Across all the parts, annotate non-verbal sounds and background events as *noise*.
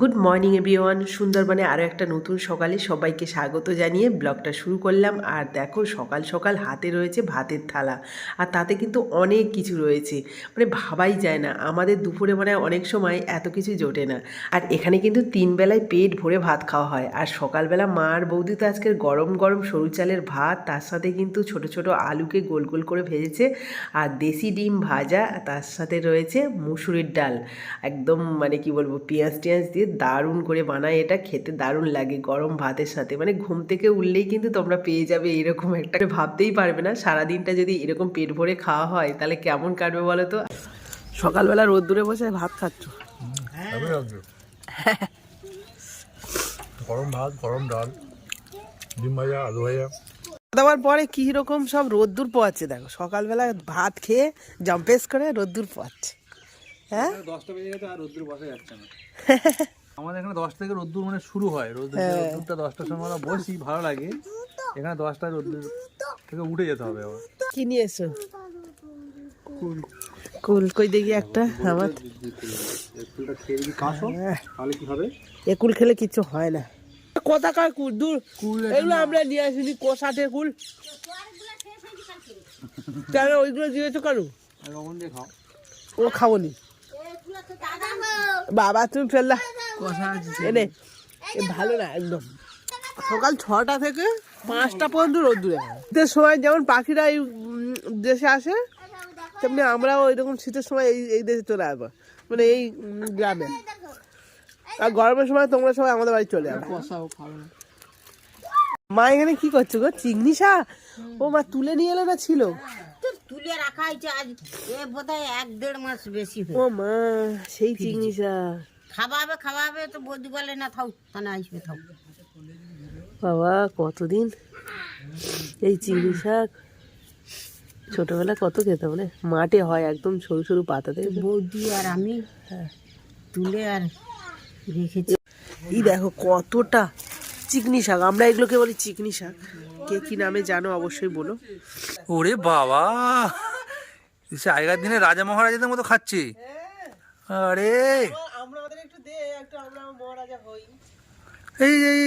Good morning everyone সুন্দরবনে আরও একটা নতুন সকালে সবাইকে স্বাগত জানিয়ে ব্লগটা শুরু করলাম। আর দেখো, সকাল সকাল হাতে রয়েছে ভাতের থালা। আর তাতে কিন্তু অনেক কিছু রয়েছে। মানে ভাবাই যায় না। আমাদের দুপুরে মানে অনেক সময় এত কিছু জোটে না। আর এখানে কিন্তু তিন বেলায় পেট ভরে ভাত খাওয়া হয়। আর সকালবেলা মা আর বৌদি তো আজকের গরম গরম সরু চালের ভাত, তার সাথে কিন্তু ছোট ছোট আলুকে গোল গোল করে ভেজেছে। আর দেশি ডিম ভাজা, তার সাথে রয়েছে মুসুরির ডাল। একদম মানে কি বলব, পেঁয়াজ টিয়াজ দিয়ে দারুণ করে বানায় এটা খেতে দারুণ লাগে গরম ভাতের সাথে। মানে ঘুম থেকে উঠলেই কিন্তু তোমরা পেয়ে যাবে এরকম একটা। ভাবতেই পারবে না সারাদিনটা যদি এরকম পেট ভরে খাওয়া হয় তাহলে কেমন কাটবে বলো তো? সকালবেলা রোদ্দুরে বসে ভাত খাচ্ছ? গরম ভাত গরম ডাল ডিম ভাজা আলু ভাজা। দেওয়ার পরে কি রকম সব রোদ্দুর পোয়াচ্ছে দেখো। সকালবেলা ভাত খেয়ে জম্পেস করে রোদ্দুর পোয়াচ্ছে। হ্যাঁ? দশটা বেজে গেছে আর রোদ্দুর বসা যাচ্ছে না। *laughs* আমাদের এখানে দশটা থেকে রোদ্দুর মানে শুরু হয়। রোদ্দুর রোদ্দুরটা দশটার সময় আমরা বসি ভালো লাগে। এখানে দশটায় রোদ্দুর থেকে উঠে যেতে হবে আবার। কি নিয়ে এসো? কুল। কই দেখি একটা আমার ফুলটা খেয়ে যদি কাশো তাহলে কি হবে? একুল খেলে কিছু হয় না। কোথাকার কুল দূর। এগুলো আমরা নিয়ে আসিনি কোষাতে কুল। কেন ওইগুলো দিয়েছ কেন? খাও। ও খাব নি। বাবা তুমি ফেললা। এনে ভালো না একদম। সকাল ছটা থেকে পাঁচটা পর্যন্ত রোদ্দুরে শীতের সময় যেমন পাখিরা এই দেশে আসে তেমনি আমরাও এরকম শীতের সময় এই এই দেশে চলে আসব মানে এই গ্রামে। আর গরমের সময় তোমরা সবাই আমাদের বাড়ি চলে যাবে। মা এখানে কি করছ গো? চিংড়ি শাক? ও মা তুলে নিয়ে এলো না ছিল? তো তুলে রাখা হয়েছে আজ এ বোধহয় এক দেড় মাস বেশি ও মা সেই চিংড়ি শাক। খাওয়াবে খাওয়াবে তো বৌদি বলে না থাও তাহলে আসবে থাও। বাবা কতদিন? এই চিংড়ি শাক ছোটবেলা কত খেতাম মানে মাঠে হয় একদম সরু সরু পাতা থেকে বৌদি আর আমি তুলে আর রেখেছি। এই দেখো কতটা চিকনি শাক আমরা এগুলোকে বলি চিকনি শাক। কে কি নামে জানো অবশ্যই বলো। ওরে বাবা সে আগেকার দিনে রাজা মহারাজাদের মতো খাচ্ছে। আরে আমরা আমাদের একটু দে একটু আমরা মহারাজা হই এই এই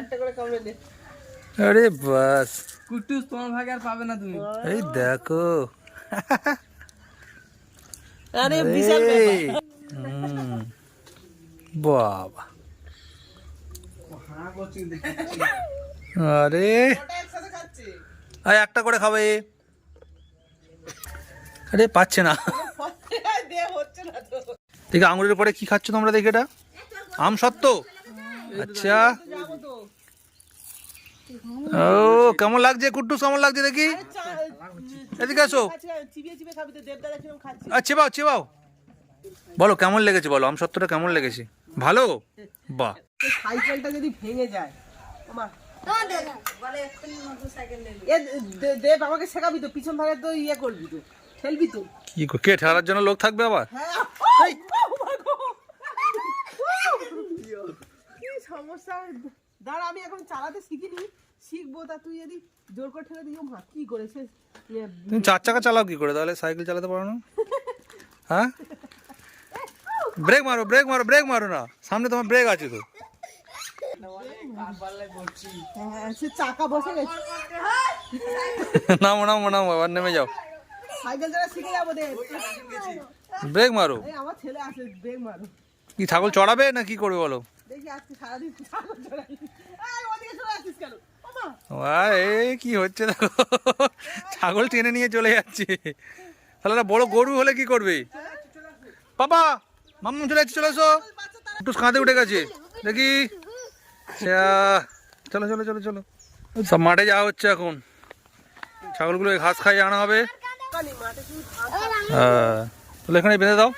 একটা করে আরে বাস। কুটুস তোমার ভাগে আর পাবে না তুমি। এই দেখো। আরে বিশাল বাবা। আরে। আরে একটা করে খাবে। আরে পাচ্ছে না। দেখি আঙুরের পরে কি খাচ্ছ তোমরা দেখি এটা? আম সত্য? আচ্ছা। ও কেমন লাগছে কুট্টুস কেমন লাগছে দেখি? এদিকে আসো। খাচ্ছে আর চেবাও। বলো কেমন লেগেছে বলো? আম সত্যটা কেমন লেগেছে? ভালো? বাহ। সাইকেলটা যদি ভেঙে যায় ওমা এ দে- দেব আমাকে শেখাবি তো পিছন ধারে তো ইয়ে করবি তো ঠেলবি তো। কি কে ঠেলার জন্য লোক থাকবে আবার হ্যাঁ কি সমস্যা দাঁড়া আমি এখন চালাতে শিখিনি। শিখব তা তুই যদি জোর করে ঠেলে দিও মা কি করেছে? তুমি চার চাকা চালাও কি করে? তাহলে সাইকেল চালাতে পারো না? হ্যাঁ? ব্রেক মারো ব্রেক মারো ব্রেক মারো না। সামনে তোমার ব্রেক আছে তো। হ্যাঁ চাকা বসে গেছে। নামো নামো নামো আবার নেমে যাও। সাইকেল চালা শিখে যাব দে। ব্রেক মারো। আমার ছেলে আছে ব্রেক মারো। কি ছাগল চড়াবে না কি করবে বলো? দেখি আজকে সারাদিন ছাগল চড়াই এই ওদিকে চলে আসিস কেন? ওমা আর এই কি হচ্ছে দেখো? ছাগল টেনে নিয়ে চলে যাচ্ছে। তাহলে বড় গরু হলে কি করবে? বাবা মাম্মু চলে যাচ্ছে চলে এসো। একটু কাঁধে উঠে গেছে। দেখি। চলো চলো চলো চলো। সব মাঠে যাওয়া হচ্ছে এখন। ছাগলগুলো ঘাস খাইয়ে আনা হবে। হ্যাঁ। তাহলে এখানে বেঁধে দাও।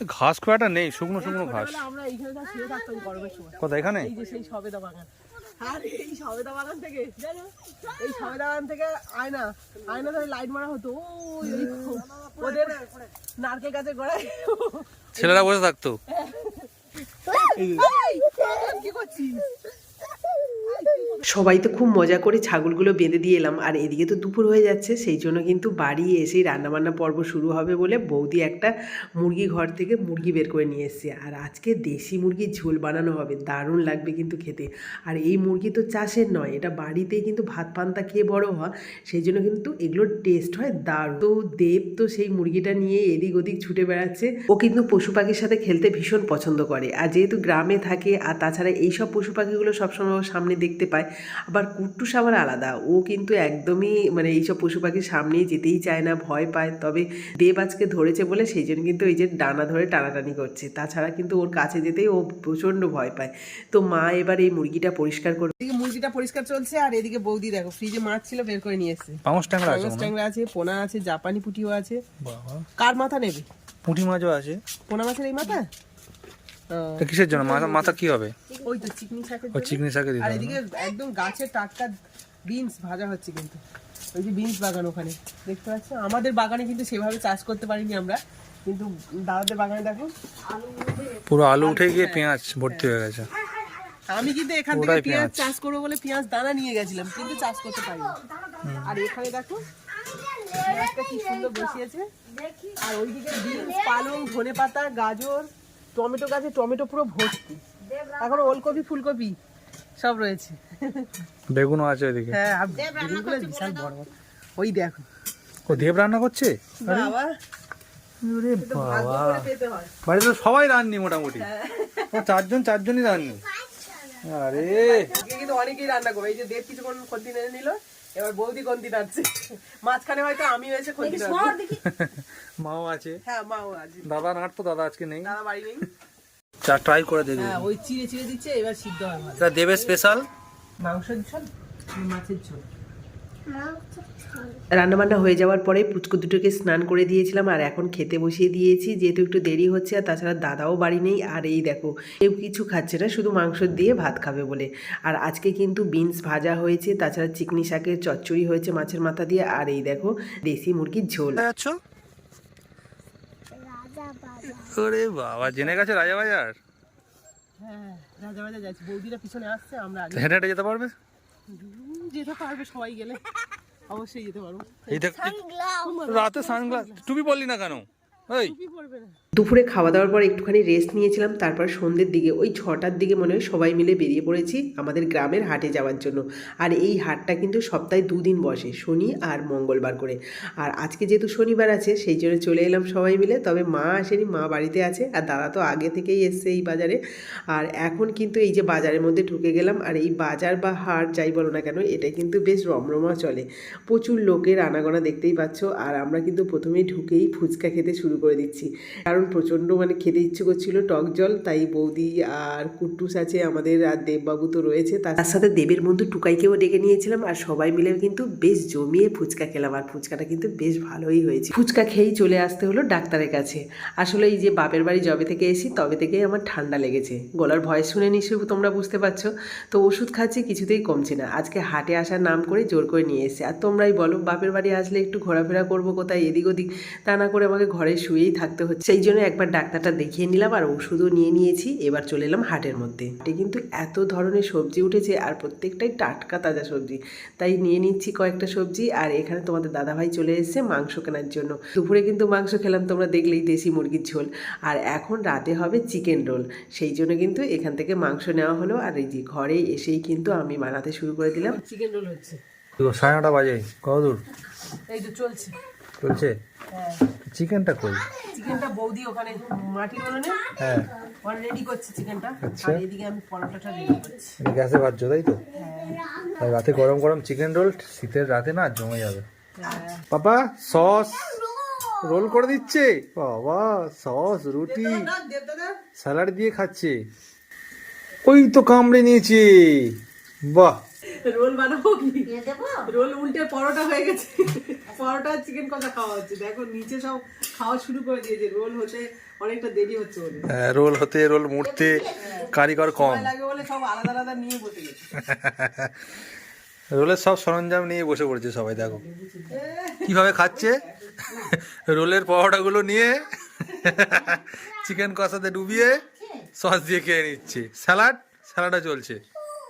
ঘাস খুব একটা নেই শুকনো শুকনো ঘাস। আমরা এইখানে শুয়ে থাকতাম গরমের সময়। কোথায় এখানে? এই যে সেই সবেদা বাগান। আর এই সবেদা বাগান থেকে এই সবেদা বাগান থেকে আয়না আয়না ধরে লাইট মারা হতো। ওই ওদের নারকেল গাছের গোড়ায়। ছেলেরা বসে থাকতো। কি করছিস? সবাই তো খুব মজা করে ছাগলগুলো বেঁধে দিয়ে এলাম। আর এদিকে তো দুপুর হয়ে যাচ্ছে, সেই জন্য কিন্তু বাড়ি এসেই রান্নাবান্না পর্ব শুরু হবে বলে বৌদি একটা মুরগি ঘর থেকে মুরগি বের করে নিয়ে এসছে। আর আজকে দেশি মুরগির ঝোল বানানো হবে, দারুণ লাগবে কিন্তু খেতে। আর এই মুরগি তো চাষের নয়, এটা বাড়িতেই কিন্তু ভাত পান্তা খেয়ে বড় হয় সেই জন্য কিন্তু এগুলোর টেস্ট হয় দারুণ। তো দেব তো সেই মুরগিটা নিয়ে এদিক ওদিক ছুটে বেড়াচ্ছে। ও কিন্তু পশু পাখির সাথে খেলতে ভীষণ পছন্দ করে। আর যেহেতু গ্রামে থাকে, আর তাছাড়া এইসব পশু পাখিগুলো সবসময় ওর সামনে দেখতে পায় আবার কুট্টুস আবার আলাদা। ও কিন্তু একদমই মানে এইসব পশু পাখির সামনেই যেতেই চায় না ভয় পায়। তবে দেব আজকে ধরেছে বলে সেই জন্য কিন্তু এই যে ডানা ধরে টানাটানি করছে। তাছাড়া কিন্তু ওর কাছে যেতেই ও প্রচণ্ড ভয় পায়। তো মা এবার এই মুরগিটা পরিষ্কার করে এদিকে মুরগিটা পরিষ্কার চলছে আর এদিকে বৌদি দেখো ফ্রিজে মাছ ছিল বের করে নিয়ে এসছে। ট্যাংরা আছে পাঙাশ ট্যাংরা আছে পোনা আছে জাপানি পুটিও আছে। কার মাথা নেবে? পুঁটি মাছও আছে। পোনা মাছের এই মাথা ও, তা কিসের জন্য? মাথা মাথা কি হবে? ওই তো চিকনি শাকের ওই চিকনি শাকে দিতে আর এদিকে একদম গাছের টাটকা বিনস ভাজা হচ্ছে কিন্তু। ওই যে বিনস বাগান ওখানে। দেখতে পাচ্ছ? আমাদের বাগানে কিন্তু সেভাবে চাষ করতে পারিনি আমরা। কিন্তু দাদাদের বাগানে দেখো। পুরো আলু উঠে গিয়ে পেঁয়াজ ভর্তি হয়ে গেছে। আমি কিন্তু এখান থেকে পেঁয়াজ পেঁয়াজ। চাষ করব বলে পেঁয়াজ দানা নিয়ে গেছিলাম কিন্তু চাষ করতে পারিনি। আর এখানে দেখো পেঁয়াজটা কি সুন্দর বসিয়েছে। আর ওইদিকে বিনস পালং ধনে পাতা গাজর টমেটো গাছে টমেটো পুরো ভর্তি। এখন ওলকপি ফুলকপি সব রয়েছে। বেগুনও আছে ওইদিকে। হ্যাঁ বেগুনগুলো বিশাল বড় বড়। ওই দেখো। ও দেব রান্না করছে? বাবা। ওরে ভাগ্য বাবা। করে পেতে হয়। বাড়িতে সবাই রাননি মোটামুটি। ও চারজন চারজনই রাননি আরে। অনেকেই রান্না করবে। এই যে দেব কিছুক্ষণ খন্তি নেড়ে নিল। এবার বৌদি খন্তি নাচছে। মাঝখানে হয়তো আমি হয়েছে নাড়বো মাও আছে। হ্যাঁ মাও আছে। দাদা নাটতো দাদা আজকে নেই। দাদা বাড়ি নেই। চা ট্রাই করে দেখবি। হ্যাঁ ওই চিড়ে চিড়ে দিচ্ছে এবার সিদ্ধ হয় ভালো এটা দেবে স্পেশাল মাংসের ঝোল? মাছের ঝোল? রান্নাবান্না হয়ে যাওয়ার পরে পুচকু দুটোকে স্নান করে দিয়েছিলাম আর এখন খেতে বসিয়ে দিয়েছি যেহেতু একটু দেরি হচ্ছে আর তাছাড়া দাদাও বাড়ি নেই। আর এই দেখো কেউ কিছু খাচ্ছে না শুধু মাংস দিয়ে ভাত খাবে বলে। আর আজকে কিন্তু বিনস ভাজা হয়েছে তাছাড়া চিকনি শাকের চচ্চড়ি হয়েছে মাছের মাথা দিয়ে। আর এই দেখো দেশি মুরগির ঝোল। ওরে বাবা জেনে গেছে রাজাবাজার হ্যাঁ রাজা বাজা যাচ্ছে। বৌদিরা পিছনে আসছে আমরা আগে হেঁটে হেঁটে যেতে পারবে? যেতে পারবে সবাই গেলে। অবশ্যই যেতে পারব। এই দেখ রাতে সানগ্লাস টুপি পরলি না কেন? ওই টুপি পরবে না। দুপুরে খাওয়া দাওয়ার পর একটুখানি রেস্ট নিয়েছিলাম, তারপর সন্ধ্যের দিকে, ওই ছটার দিকে মনে হয় সবাই মিলে বেরিয়ে পড়েছি আমাদের গ্রামের হাটে যাওয়ার জন্য। আর এই হাটটা কিন্তু সপ্তাহে দুদিন বসে, শনি আর মঙ্গলবার করে। আর আজকে যেহেতু শনিবার আছে, সেই জন্য চলে এলাম সবাই মিলে, তবে মা আসেনি, মা বাড়িতে আছে, আর দাদা তো আগে থেকেই এসছে এই বাজারে। আর এখন কিন্তু এই যে বাজারের মধ্যে ঢুকে গেলাম, আর এই বাজার বা হাট যাই বলো না কেন এটা কিন্তু বেশ রমরমা চলে। প্রচুর লোকের আনাগোনা দেখতেই পাচ্ছ, আর আমরা কিন্তু প্রথমেই ঢুকেই ফুচকা খেতে শুরু করে দিচ্ছি। কারণ প্রচণ্ড মানে খেতে ইচ্ছে করছিল, টক জল, তাই বৌদি আর কুট্টুস আছে আমাদের, আর দেববাবু তো রয়েছে, তার সাথে দেবের বন্ধু টুকাইকেও ডেকে নিয়েছিলাম, আর সবাই মিলে কিন্তু বেশ জমিয়ে ফুচকা খেলাম, আর ফুচকাটা কিন্তু বেশ ভালোই হয়েছে। ফুচকা খেয়েই চলে আসতে হলো ডাক্তারের কাছে। আসলে এই যে বাপের বাড়ি যবে থেকে এসি তবে থেকেই আমার ঠান্ডা লেগেছে। গলার ভয়েস শুনে নিশ্চয়ই তোমরা বুঝতে পারছ, তো ওষুধ খাচ্ছি কিছুতেই কমছে না। আজকে হাটে আসার নাম করে জোর করে নিয়ে এসে আর তোমরাই বলো, বাপের বাড়ি আসলে একটু ঘোরাফেরা করব কোথায়, এদিক ওদিক, তা না করে আমাকে ঘরে শুয়েই থাকতে হচ্ছে। সেই জন্য একবার ডাক্তারটা দেখিয়ে নিলাম আর ওষুধও নিয়ে নিয়েছি। এবার চলে এলাম হাটের মধ্যে। হাটে কিন্তু এত ধরনের সবজি উঠেছে আর প্রত্যেকটাই টাটকা তাজা সবজি। তাই নিয়ে নিচ্ছি কয়েকটা সবজি আর এখানে তোমাদের দাদাভাই চলে এসেছে মাংস কেনার জন্য। দুপুরে কিন্তু মাংস খেলাম তোমরা দেখলেই দেশি মুরগির ঝোল। আর এখন রাতে হবে চিকেন রোল। সেই জন্য কিন্তু এখান থেকে মাংস নেওয়া হলো আর এই যে ঘরে এসেই কিন্তু আমি বানাতে শুরু করে দিলাম। চিকেন রোল হচ্ছে। সাড়ে নটা বাজে কত দূর এই তো চলছে। চলছে হ্যাঁ চিকেনটা কই? চিকেনটা বৌদি ওখানে মাটির উনুনে হ্যাঁ। রেডি করছে চিকেনটা। আচ্ছা। আর এদিকে আমি পরোটাটা রেডি করছি। গ্যাসে ভাজছো তাই তো? আর রাতে গরম গরম চিকেন রোল শীতের রাতে না জমে যাবে। বাবা সস রোল করে দিচ্ছে। বাবা সস রুটি স্যালাড দিয়ে খাচ্ছে। ওই তো কামড়ে নিয়েছে। বাহ। রোল বানাবো কি? রোল উল্টে পরোটা হয়ে গেছে। পরোটা চিকেন কষা খাওয়া হচ্ছে। দেখো নিচে সব খাওয়া শুরু করে দিয়েছে। রোল হতে অনেকটা দেরি হচ্ছে বলে। হ্যাঁ, রোল হতে রোল মুড়তে কারিগর কম। লাগে বলে সব আলাদা আলাদা নিয়ে বসে গেছে। রোলের সব সরঞ্জাম নিয়ে বসে পড়েছে সবাই দেখো। কীভাবে খাচ্ছে? রোলের পরোটাগুলো নিয়ে চিকেন কষাতে ডুবিয়ে সস দিয়ে খেয়ে নিচ্ছে। স্যালাড? স্যালাডও চলছে।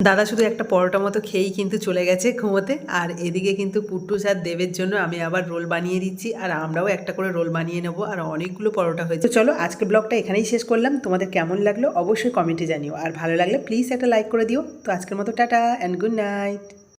দাদা শুধু একটা পরোটা মতো খেয়েই কিন্তু চলে গেছে ঘুমোতে, আর এদিকে কিন্তু পুট্টু আর দেবের জন্য আমি আবার রোল বানিয়ে দিচ্ছি, আর আমরাও একটা করে রোল বানিয়ে নেব, আর অনেকগুলো পরোটা হয়েছে। চলো আজকে ব্লগটা এখানেই শেষ করলাম, তোমাদের কেমন লাগল অবশ্যই কমেন্টে জানিও, আর ভালো লাগলে প্লিজ একটা লাইক করে দিও। তো আজকের মতো টাটা অ্যান্ড গুড নাইট